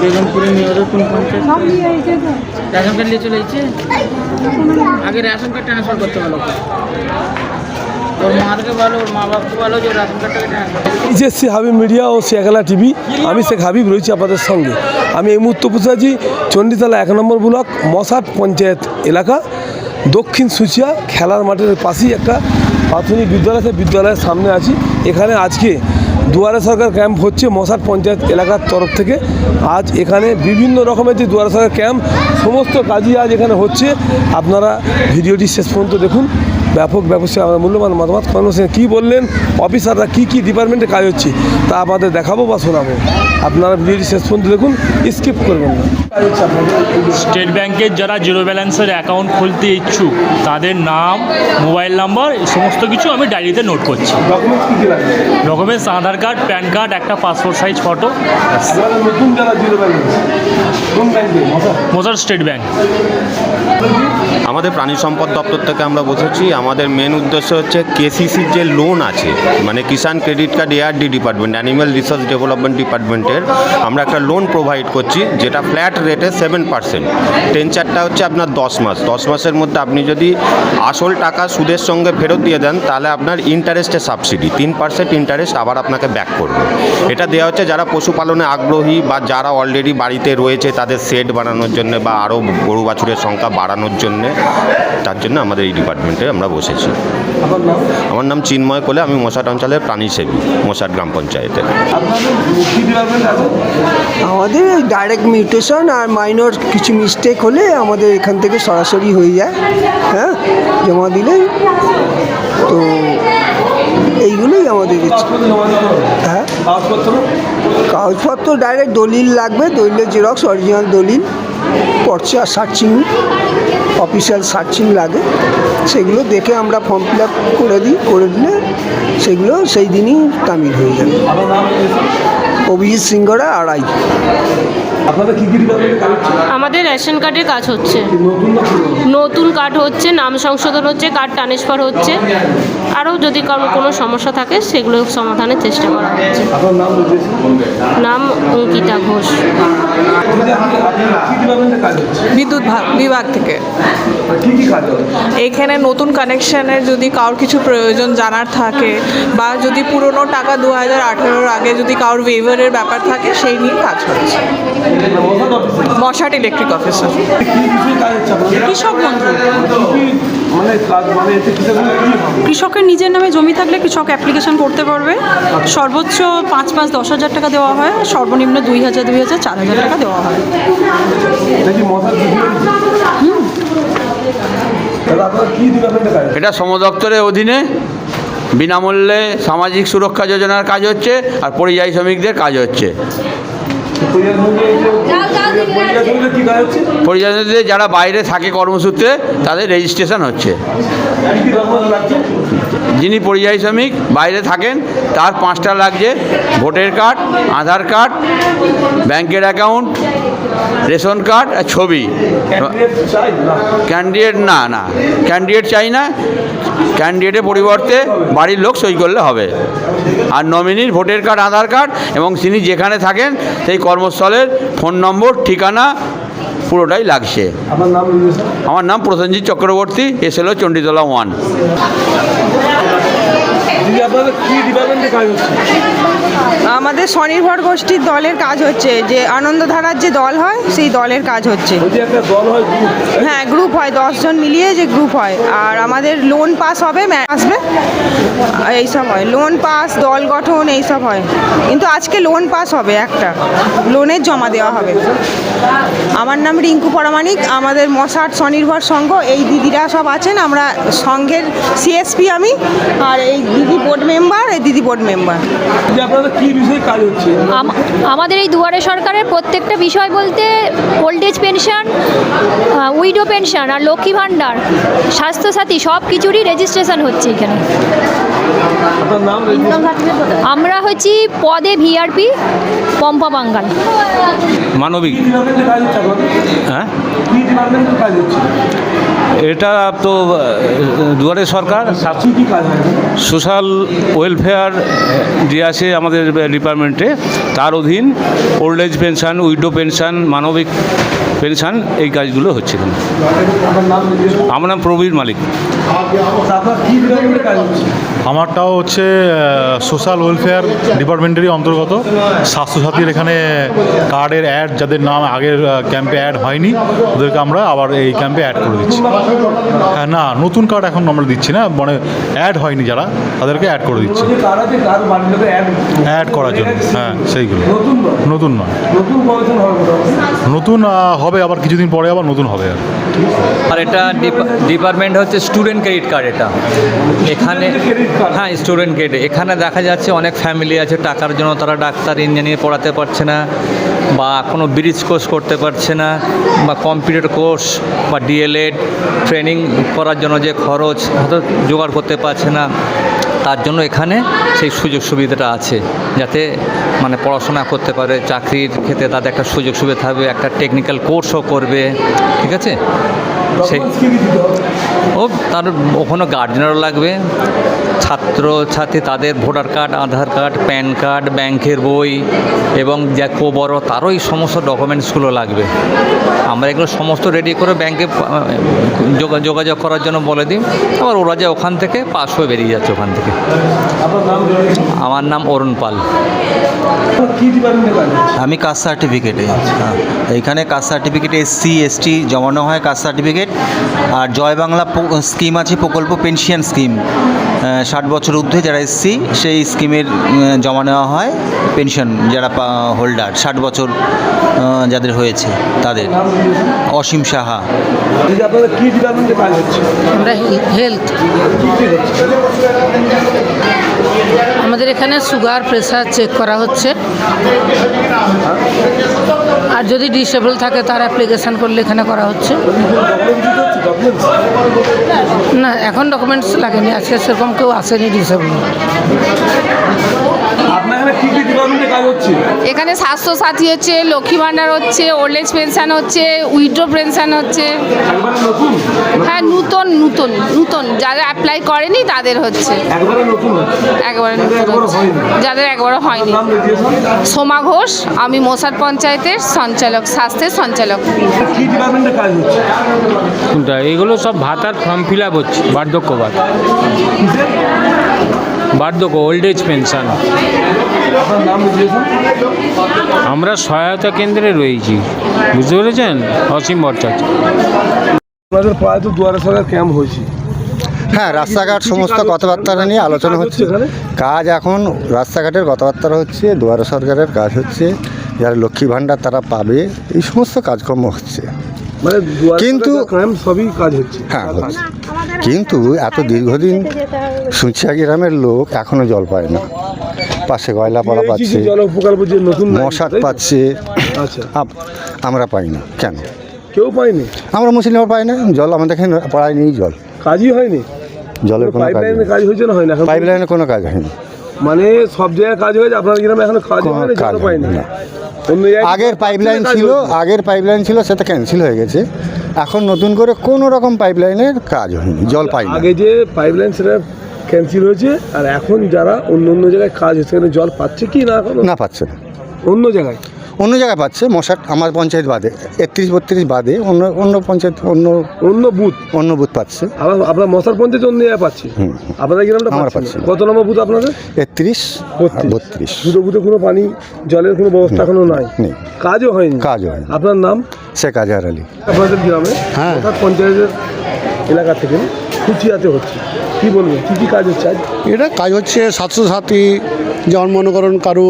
বেগমপুরে মেয়রের কোন panchayat? Ration card নিয়ে চলে এসেছে? আগে রেশন কার্ড ট্রান্সফার করতে ভালো ওর মাকে ভালো ওর মা বাপকে ভালো যে রেশন কার্ডটাকে ট্রান্সফার এইচএসসি হাবিব মিডিয়া ও শেখালা টিভি। আমি শেখ হাবিব রয়েছি আপনাদের সঙ্গে। আমি এই মুহূর্তে বসে আছি চণ্ডীতলা এক নম্বর ব্লক মশাট পঞ্চায়েত এলাকা দক্ষিণ সুচিয়া খেলার মাঠের পাশেই একটা প্রাথমিক বিদ্যালয় আছে। বিদ্যালয়ের সামনে আছি। এখানে আজকে দুয়ারে সরকার ক্যাম্প হচ্ছে মশাট পঞ্চায়েত এলাকার তরফ থেকে। আজ এখানে বিভিন্ন রকমের যে দুয়ারে সরকার ক্যাম্প, সমস্ত কাজই আজ এখানে হচ্ছে। আপনারা ভিডিওটি শেষ পর্যন্ত দেখুন। ব্যাপক ব্যবসায় আমাদের মূল্যবান মতামত, কর্মসূচি, কী বললেন, অফিসাররা কী কী ডিপার্টমেন্টে কাজ হচ্ছে, তা আমাদের দেখাবো বা শোনাবো। আপনারা ভিডিওটি শেষ পর্যন্ত দেখুন স্কিপ করবেন না। স্টেট ব্যাংকের যারা জিরো ব্যালেন্সের অ্যাকাউন্ট খুলতে ইচ্ছুক তাদের নাম মোবাইল নাম্বার এই সমস্ত কিছু আমি ডায়েরিতে নোট করছি। ডকুমেন্টস কী কী লাগবে? Documents Aadhaar card PAN card একটা পাসপোর্ট সাইজ ফটো মোজার? স্টেট ব্যাংক আমাদের প্রাণী সম্পদ দপ্তর থেকে আমরা বসেছি। আমাদের মেন উদ্দেশ্য হচ্ছে কেসিসির যে লোন আছে মানে Kisan credit card ARD department animal research development ডিপার্টমেন্টের আমরা একটা লোন প্রোভাইড করছি যেটা ফ্ল্যাট রেটে সেভেন পার্সেন্ট টেন চারটা হচ্ছে আপনার দশ মাস। দশ মাসের মধ্যে আপনি যদি আসল টাকা সুদের সঙ্গে ফেরত দিয়ে দেন তাহলে আপনার ইন্টারেস্টে সাবসিডি তিন পার্সেন্ট ইন্টারেস্ট আবার আপনাকে ব্যাক করবে। এটা দেওয়া হচ্ছে যারা পশুপালনে আগ্রহী বা যারা অলরেডি বাড়িতে রয়েছে তাদের সেট বানানোর জন্য বা আরও গরু বাছুরের সংখ্যা বাড়ানোর জন্য। তার জন্য আমাদের এই ডিপার্টমেন্টে আমরা বসেছি। আমার নাম চিন্ময় কোলে আমি মশাট অঞ্চলের প্রাণীসেবী মশাট গ্রাম পঞ্চায়েতের। আমাদের ডাইরেক্ট মিউটেশন আর মাইনর কিছু মিস্টেক হলে আমাদের এখান থেকে সরাসরি হয়ে যায় হ্যাঁ? জমা দিলে। তো এইগুলোই আমাদের হ্যাঁ? কাগজপত্র কাগজপত্র ডাইরেক্ট দলিল লাগবে দলিলের জেরক্স অরিজিনাল দলিল, পর্চা, সার্চিং। অফিসিয়াল সার্চিং লাগে। সেগুলো দেখে আমরা ফর্ম ফিল আপ করে দিই করে দিলে সেগুলো সেই দিনই তামিল হয়ে যাবে। অভিজিৎ সিংহরা আড়াই। আপনাদের কী কী ডিপার্টমেন্টে কাজ হচ্ছে? আমাদের রেশন কার্ডের কাজ হচ্ছে। নতুন নতুন কার্ড হচ্ছে নাম সংশোধন হচ্ছে কার্ড ট্রান্সফার হচ্ছে। আরও যদি কারও কোনো সমস্যা থাকে সেগুলো সমাধানের চেষ্টা করা হচ্ছে। নাম অঙ্কিতা ঘোষ। বিদ্যুৎ বিভাগ থেকে। কী কী কাজ এখানে নতুন কানেকশানের যদি কারোর কিছু প্রয়োজন জানার থাকে বা যদি পুরনো টাকা দু হাজার আঠেরোর আগে যদি কারোর ওয়েভারের ব্যাপার থাকে সেই নিয়ে কাজ হচ্ছে। মশাট ইলেকট্রিক অফিসার কৃষক বন্ধু কৃষকের নিজের নামে জমি থাকলে কৃষক অ্যাপ্লিকেশন করতে পারবে। সর্বোচ্চ পাঁচ পাঁচ দশ হাজার টাকা দেওয়া হয় সর্বনিম্ন দুই হাজার দুই হাজার চার হাজার টাকা দেওয়া হয়। দেখি এটা শ্রম দপ্তরের অধীনে বিনামূল্যে সামাজিক সুরক্ষা যোজনার কাজ হচ্ছে আর পরিযায়ী শ্রমিকদের কাজ হচ্ছে। শ্রমিকদের যারা বাইরে থাকে কর্মসূত্রে তাদের রেজিস্ট্রেশন হচ্ছে। যিনি পরিযায়ী শ্রমিক বাইরে থাকেন তার পাঁচটা লাগছে। ভোটার কার্ড আধার কার্ড ব্যাংকের অ্যাকাউন্ট রেশন কার্ড আর ছবি। ক্যান্ডিডেট না। না ক্যান্ডিডেট চাই না। ক্যান্ডিডেটের পরিবর্তে বাড়ির লোক সই করলে হবে। আর নমিনির ভোটার কার্ড আধার কার্ড এবং তিনি যেখানে থাকেন সেই কর্মস্থলের ফোন নম্বর ঠিকানা পুরোটাই লাগছে। আমার নাম প্রসেনজিৎ চক্রবর্তী এসএলও চণ্ডীতলা ওয়ান কী আমাদের স্বনির্ভর গোষ্ঠীর দলের কাজ হচ্ছে যে আনন্দধারার যে দল হয় সেই দলের কাজ হচ্ছে। হয় গ্রুপ হয় দশজন মিলিয়ে যে গ্রুপ হয়। আর আমাদের লোন পাস হবে আসবে? এইসব হয়। লোন পাস দল গঠন এইসব হয়। কিন্তু আজকে লোন পাস হবে একটা। লোনের জমা দেওয়া হবে। আমার নাম রিঙ্কু পরামানিক আমাদের মশাট স্বনির্ভর সংঘ এই দিদিরা সব আছেন। আমরা সংঘের সিএসপি আমি। আর এই দিদি বোর্ড মেম্বার এই দিদি বোর্ড মেম্বার আপনাদের কী বিষয়ে কাজ হচ্ছে? আমাদের এই দুয়ারে সরকারের প্রত্যেকটা বিষয় বলতে old age pension widow pension আর লক্ষ্মী ভাণ্ডার স্বাস্থ্যসাথী সব কিছুরই রেজিস্ট্রেশন হচ্ছে এখানে। আপনার নাম আমরা হচ্ছি পদে ভিআরপি পম্পা বাঙ্গাল। মানবিক। হ্যাঁ? কী ডিপার্টমেন্টের কাজ হচ্ছে? এটা তো দুয়ারে সরকার। হয়? সোশ্যাল ওয়েলফেয়ার যে আছে আমাদের ডিপার্টমেন্টে। তার অধীন old age pension widow pension মানবিক পেনশন এই কাজগুলো হচ্ছে আমার নাম প্রবীর মালিক। আমারটাও হচ্ছে সোশ্যাল ওয়েলফেয়ার ডিপার্টমেন্টেরই অন্তর্গত। স্বাস্থ্যসাথীর এখানে কার্ডের অ্যাড যাদের নাম আগের ক্যাম্পে অ্যাড হয়নি, ওদেরকে আমরা আবার এই ক্যাম্পে অ্যাড করে দিচ্ছি। হ্যাঁ না, নতুন কার্ড এখন আমরা দিচ্ছি না মানে অ্যাড হয়নি যারা, তাদেরকে অ্যাড করে দিচ্ছি। অ্যাড করার জন্য হ্যাঁ সেইগুলো। নতুন নয়। নতুন হবে, আবার কিছুদিন পরে আবার নতুন হবে আর আর এটা ডিপার্টমেন্ট হচ্ছে স্টুডেন্ট ক্রেডিট কার্ড এটা। এখানে হ্যাঁ স্টুডেন্ট গেট এখানে দেখা যাচ্ছে অনেক ফ্যামিলি আছে, টাকার জন্য তারা ডাক্তার ইঞ্জিনিয়ার পড়াতে পারছে না বা কোনো ব্রিজ কোর্স করতে পারছে না বা কম্পিউটার কোর্স বা ডিএলএড ট্রেনিং করার জন্য যে খরচ, হয়তো জোগাড় করতে পারছে না। তার জন্য এখানে সেই সুযোগ সুবিধাটা আছে যাতে মানে পড়াশোনা করতে পারে চাকরির ক্ষেত্রে তাদের একটা সুযোগ সুবিধা থাকবে একটা টেকনিক্যাল কোর্সও করবে ঠিক আছে? সেই ও তার ওখানে গার্জেনারও লাগবে ছাত্র ছাত্রী তাদের voter card Aadhaar card PAN card ব্যাংকের বই এবং যা কো বড় তারও এই সমস্ত ডকুমেন্টসগুলো লাগবে। আমরা এগুলো সমস্ত রেডি করে ব্যাংকে যোগা- যোগাযোগ করার জন্য বলে দিই। আবার ওরা যে ওখান থেকে পাস হয়ে বেরিয়ে যাচ্ছে ওখান থেকে। আমার নাম অরুণ পাল। আমি কাস্ট সার্টিফিকেটে। এখানে এইখানে কাস্ট সার্টিফিকেট এসসি এসটি জমানো হয় কাস্ট সার্টিফিকেট। আর জয় বাংলা স্কিম আছে প্রকল্প পেনশন স্কিম ষাট বছর ঊর্ধ্বে যারা এসসি সেই স্কিমের জমা নেওয়া হয় পেনশন যারা হোল্ডার ষাট বছর যাদের হয়েছে তাদের। অসীম সাহা। আমরা হেলথ আমাদের এখানে সুগার প্রেশার চেক করা হচ্ছে। আর যদি ডিসেবল থাকে তার অ্যাপ্লিকেশান করলে এখানে করা হচ্ছে। না, এখন ডকুমেন্টস লাগেনি। আজকে সেরকম কেউ আসেনি ডিসেবল এখানে স্বাস্থ্য সাথী হচ্ছে? লক্ষ্মী ভাণ্ডার হচ্ছে ওল্ড এজ পেনশন হচ্ছে উইড্রো পেনশন হচ্ছে। হ্যাঁ নূতন নূতন নূতন। যারা অ্যাপ্লাই করেনি তাদের হচ্ছে। একবারে নতুন যাদের একবারও হয়নি। সোমা ঘোষ আমি মোসার পঞ্চায়েতের সঞ্চালক স্বাস্থ্যের সঞ্চালক। এইগুলো সব ভাতার ফর্ম ফিল আপ হচ্ছে বার্ধক্য ভাতা বার্ধক্য ওল্ড এজ পেনশন আমরা সহায়তা কেন্দ্রে রয়েছি। বুঝতে পেরেছেন? অসীম ভট্টাচার্য আপনাদের প্রায় তো দুয়ারে সরকার ক্যাম্প হয়েছে। হ্যাঁ রাস্তাঘাট সমস্ত কথাবার্তা নিয়ে আলোচনা হচ্ছে। কাজ এখন রাস্তাঘাটের কথাবার্তা হচ্ছে দুয়ারে সরকারের কাজ হচ্ছে যারা লক্ষ্মী ভাণ্ডার তারা পাবে এই সমস্ত কাজকর্ম হচ্ছে। মানে কিন্তু- ক্যাম্প সবই কাজ হচ্ছে। হ্যাঁ কিন্তু এত দীর্ঘদিন সুঁচিয়া গ্রামের লোক এখনও জল পায় না। পাশে গয়লাপাড়া এই যে পাচ্ছে তো? পাচ্ছে। আমরা পাই না কেন? কেউ পাইনি আমরা মুসলিম পাই না জল আমাদের এখানে পাড়ায় নেই জল। কাজই হয়নি? জলের কোনো কাজ কাজ হয়েছে না হয় না পাইপ লাইনে কোনো কাজ হয়নি। মানে সব জায়গায় কাজ হয়েছে আপনার গ্রামে এখনও কাজ হয়নি কাজ জল পাইনি আগের পাইপ লাইন ছিল আগের পাইপ লাইন ছিল সেটা ক্যান্সেল হয়ে গেছে। এখন নতুন করে কোনো রকম পাইপ লাইনের কাজ হয়নি জল পাইনি। আগে যে পাইপ লাইন সেটা ক্যান্সেল হয়েছে আর এখন যারা অন্য অন্য জায়গায় কাজ হচ্ছে সেখানে জল পাচ্ছে কি না এখনও? না পাচ্ছে না। অন্য জায়গায়? অন্য জায়গায় পাচ্ছে মশার আমার পঞ্চায়েত বাদে একত্রিশ বত্রিশ বাদে অন্য অন্য পঞ্চায়েত অন্য অন্য বুথ? অন্য বুথ পাচ্ছে। আবার আপনার মশার পঞ্চায়েত অন্য জায়গায় পাচ্ছি? আপনাদের গ্রামটা আমরা পাচ্ছি। কত নম্বর বুথ আপনাদের? একত্রিশ বত্রিশ। দুটো বুথে কোনো পানি জলের কোনো ব্যবস্থা এখনও নাই। নেই। কাজও হয়নি। কাজও হয়নি। আপনার নাম? শেখ আজহার আলী। আপনাদের গ্রামে হ্যাঁ। পঞ্চায়েতের এলাকা থেকে কুচিয়াতে হচ্ছে। কি বলবেন কি কি কাজ হচ্ছে এটা কাজ হচ্ছে স্বাস্থ্যসাথী যেমন মনে করুন কারও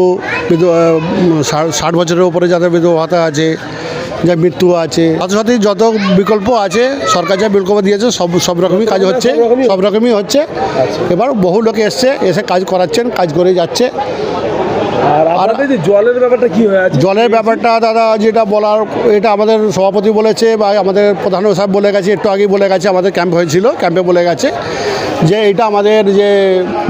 ষাট- বছরের উপরে যাদের বিধবা ভাতা আছে যা মৃত্যু আছে স্বাস্থ্যসাথী যত বিকল্প আছে সরকার যা বিকল্প দিয়েছে সব সব রকমই কাজ হচ্ছে সব রকমই হচ্ছে। এবার বহু লোকে এসছে এসে কাজ করাচ্ছেন কাজ করে যাচ্ছে। আর যে জলের ব্যাপারটা কি হয়ে আছে? জলের ব্যাপারটা দাদা যেটা বলার এটা আমাদের সভাপতি বলেছে বা আমাদের প্রধান সাহেব বলে গেছে একটু আগেই বলে গেছে আমাদের ক্যাম্প হয়েছিল ক্যাম্পে বলে গেছে যে এটা আমাদের যে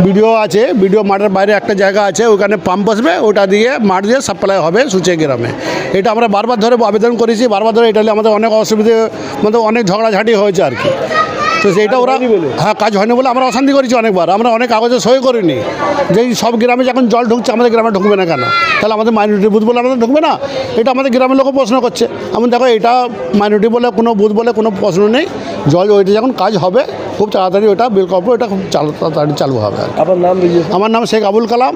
ভিডিও আছে ভিডিও মাঠের বাইরে একটা জায়গা আছে ওখানে পাম্প বসবে ওটা দিয়ে মাঠ দিয়ে সাপ্লাই হবে সুচে গ্রামে। এটা আমরা বারবার ধরে আবেদন করেছি বারবার ধরে এটা আমাদের অনেক অসুবিধে মানে অনেক ঝগড়াঝাটি হয়েছে আর কি। তো সেইটা ওরা হ্যাঁ কাজ হয়নি বলে আমরা অশান্তি করেছি অনেকবার। আমরা অনেক কাগজে সই করিনি। যে সব গ্রামে যখন জল ঢুকছে আমাদের গ্রামে ঢুকবে না কেন? তাহলে আমাদের মাইনরিটি বুথ বলে আমাদের ঢুকবে না? এটা আমাদের গ্রামের লোকও প্রশ্ন করছে। এমন দেখো এটা মাইনরিটি বলে কোনো বুথ বলে কোনো প্রশ্ন নেই। জল ওইটা যখন কাজ হবে খুব তাড়াতাড়ি ওটা বিল করব এটা খুব চালু তাড়াতাড়ি চালু হবে। আর নাম আমার নাম শেখ আবুল কালাম।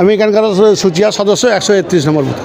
আমি এখানকার সুচিয়া সদস্য একশো একত্রিশ নম্বর বুথ